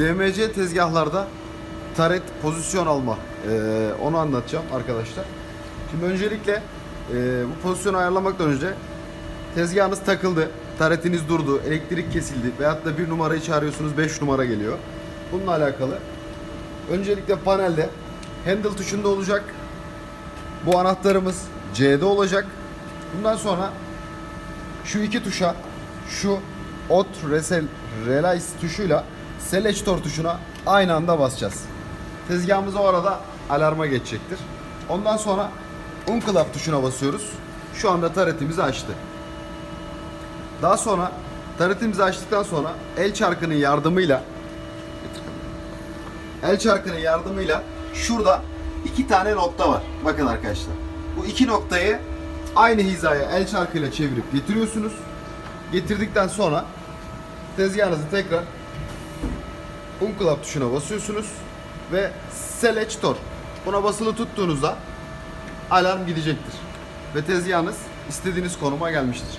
DMC tezgahlarda taret pozisyon alma ee, onu anlatacağım arkadaşlar. Şimdi öncelikle ee, bu pozisyonu ayarlamaktan önce tezgahınız takıldı, taretiniz durdu, elektrik kesildi veyahut da bir numarayı çağırıyorsunuz 5 numara geliyor. Bununla alakalı öncelikle panelde handle tuşunda olacak. Bu anahtarımız C'de olacak. Bundan sonra şu iki tuşa şu Ot Resel Relice tuşuyla Selector tuşuna aynı anda basacağız. Tezgahımız o arada alarma geçecektir. Ondan sonra Unclap tuşuna basıyoruz. Şu anda taretimizi açtı. Daha sonra taretimizi açtıktan sonra el çarkının yardımıyla el çarkının yardımıyla şurada iki tane nokta var. Bakın arkadaşlar. Bu iki noktayı aynı hizaya el çarkıyla çevirip getiriyorsunuz. Getirdikten sonra tezgahınızı tekrar Unclap tuşuna basıyorsunuz ve Selector buna basılı tuttuğunuzda alarm gidecektir. Ve tezgahınız istediğiniz konuma gelmiştir.